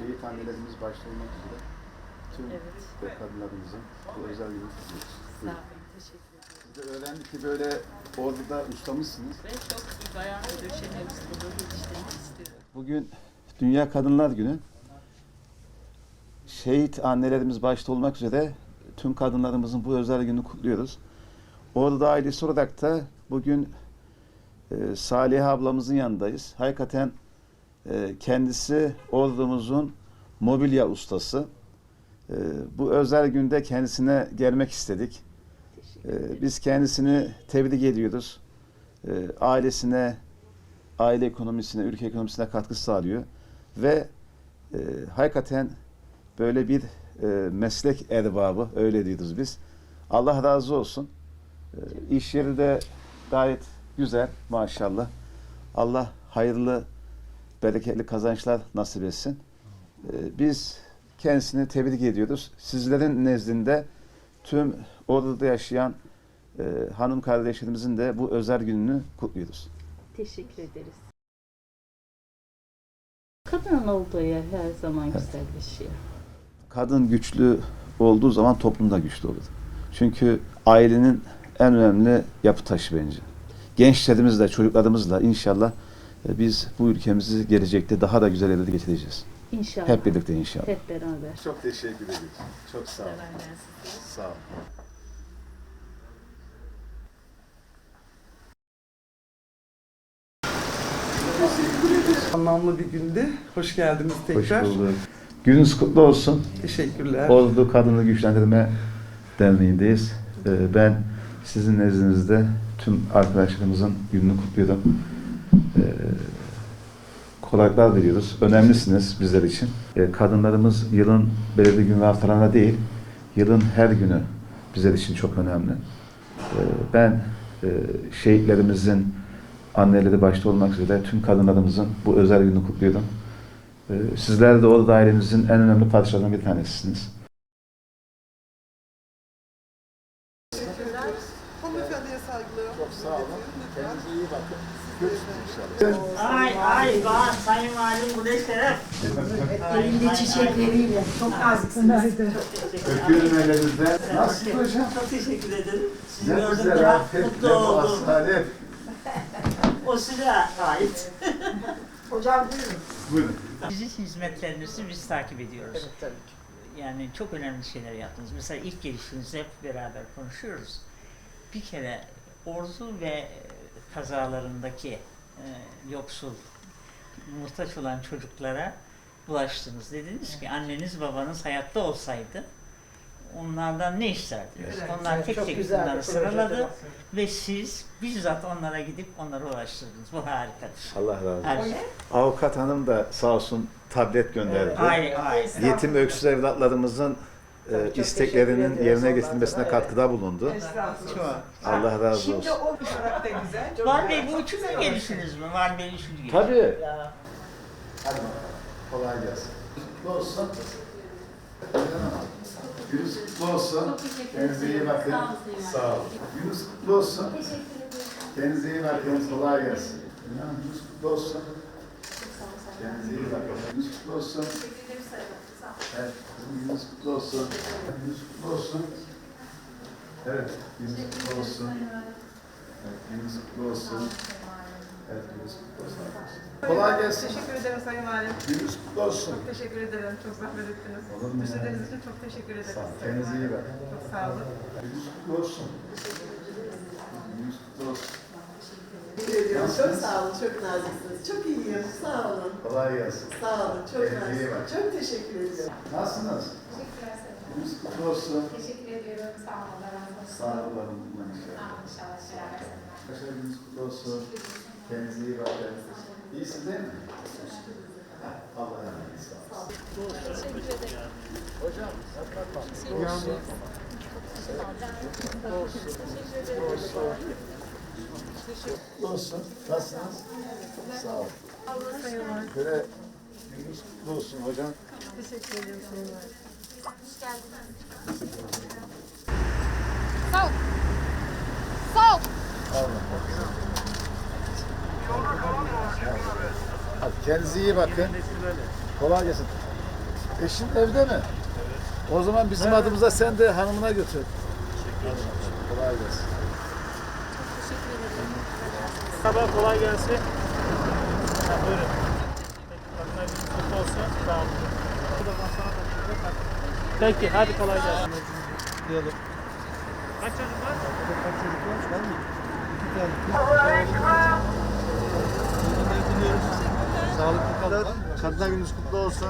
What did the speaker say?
şehit annelerimiz başta olmak üzere tüm Evet. ve kadınlarımızın bu özel günü kutluyoruz. Sağ olun, teşekkür ederim. Biz de öğrendik ki böyle orduda ustamışsınız. Ve çok iyi bayan ve döşeme ustalığı geliştirmek istiyorum. Bugün Dünya Kadınlar Günü. Şehit annelerimiz başta olmak üzere tüm kadınlarımızın bu özel günü kutluyoruz. Ordu ailesi olarak da bugün e, Salih ablamızın yanındayız. Hakikaten e, kendisi ordumuzun mobilya ustası. E, bu özel günde kendisine gelmek istedik. E, biz kendisini tebrik ediyoruz. Ailesine, aile ekonomisine, ülke ekonomisine katkı sağlıyor. Ve e, hakikaten böyle bir e, meslek erbabı, öyle diyoruz biz. Allah razı olsun. E, yeri de gayet güzel maşallah. Allah hayırlı, bereketli kazançlar nasip etsin. E, biz kendisini tebrik ediyoruz. Sizlerin nezdinde tüm orada yaşayan e, hanım kardeşlerimizin de bu özel gününü kutluyoruz. Teşekkür ederiz. Kadının olduğu yer her zaman güzelleşiyor. kadın güçlü olduğu zaman toplum da güçlü olur. Çünkü ailenin en önemli yapı taşı bence. Gençlerimizle, çocuklarımızla inşallah biz bu ülkemizi gelecekte daha da güzel yerlere getireceğiz. İnşallah. Hep birlikte inşallah. Hep beraber. Çok teşekkür ediyoruz. Çok sağ olun. Sağ olun. Anlamlı bir gündü. Hoş geldiniz Hoş tekrar. bulduk. Gününüz kutlu olsun. Teşekkürler. Ordu Kadını Güçlendirme Derneği'ndeyiz. Ee, Ben sizin nezdinizde tüm arkadaşlarımızın gününü kutluyorum. Ee, Kolaylıklar veriyoruz. Önemlisiniz bizler için. Ee, Kadınlarımız yılın belirli gün ve haftalarında değil, yılın her günü bizler için çok önemli. Ee, Ben e, şehitlerimizin anneleri başta olmak üzere tüm kadınlarımızın bu özel günü kutluyorum. Sizler de o dairenizin en önemli parçalarından bir tanesisiniz. Hanımefendiye saygılarım. Çok sağ olun. Kendinize iyi bakın. Görüşürüz inşallah. Ay ay var sayın valim bu ne şeref. Elinde çiçekleriyle. Çok naziksiniz. Öpüyorum ellerinizden. Nasılsınız hocam? Çok teşekkür ederim. Sizi Ne gördüm güzel ya mutlu oldum. asalet. O size ait. Hocam buyurun. Buyurun. Sizin hizmetlerinizi biz takip ediyoruz. Yani çok önemli şeyler yaptınız. Mesela ilk gelişinizde hep beraber konuşuyoruz. Bir kere ordu ve kazalarındaki e, yoksul, muhtaç olan çocuklara ulaştınız. Dediniz ki anneniz babanız hayatta olsaydı onlardan ne isterdiniz? Onlar tek tek bunları sıraladı ve siz bizzat onlara gidip onlara ulaştırdınız. Bu harikadır. Allah razı olsun. Her şey. Avukat hanım da sağ olsun tablet gönderdi. Ay ay. Yetim öksüz evlatlarımızın e, isteklerinin yerine getirilmesine katkıda bulundu. Çok. Allah razı olsun. Şimdi o olarak da güzel. Var Bey bu üçüncü gelişiniz mi? Var Bey üçüncü gelişiniz. Tabii. Hadi bakalım. Kolay gelsin. Kutlu olsun. Gününüz kutlu olsun. Kendinize iyi bakın. Sağ olun. Gününüz kutlu olsun. Kendinize iyi bakın. Kolay gelsin. Gününüz kutlu olsun. Gününüz kutlu olsun. Evet, gününüz kutlu olsun. Gününüz kutlu olsun. Evet, gününüz kutlu olsun. Evet, gününüz kutlu olsun. Evet, gününüz kutlu olsun. Kolay gelsin. Teşekkür ederim Sayın Valim. Gününüz kutlu olsun. Teşekkür ederim. Çok zahmet ettiniz. Olur mu? Düşündüğünüz için çok teşekkür ederiz. Sağ olun. Kendinize iyi bakın. Çok sağ olun. Gününüz kutlu olsun. Gününüz kutlu olsun. Teşekkür ediyorum. Çok sağ olun. Çok naziksiniz. Çok iyiyim. Sağ olun. Kolay gelsin. Sağ olun. Çok naziksiniz. Çok teşekkür ediyorum. Nasılsınız? Teşekkürler Gününüz kutlu olsun. Teşekkür ediyorum. Sağ olun. Olsun. Sağ olun. inşallah. Sağ olun. İnşallah. Arkadaşlar gününüz kutlu olsun. Kendinize iyi bakın. İyisiniz değil mi? Ha, Allah razı olsun. Sağ olun. Kutlu olsun. Nasılsınız? Sağ olun. Böyle kutlu olsun hocam. Teşekkür ederim Sayın Valim. Sağ ol. Sağ ol. Hadi kendinize iyi bakın. Kolay gelsin. Eşin evde mi? O zaman bizim adımıza sen de hanımına götür. Kolay gelsin. Merhaba, kolay gelsin. Ha, buyurun. Peki, kadınlar gününüz kutlu olsun. Sağ olun. Bir. Peki, hadi kolay gelsin. Diyelim. Kaç çocuk var? Kaç çocuk var? Var mı? İki tane. Sağlıklı kalın. Kadınlar gününüz kutlu olsun.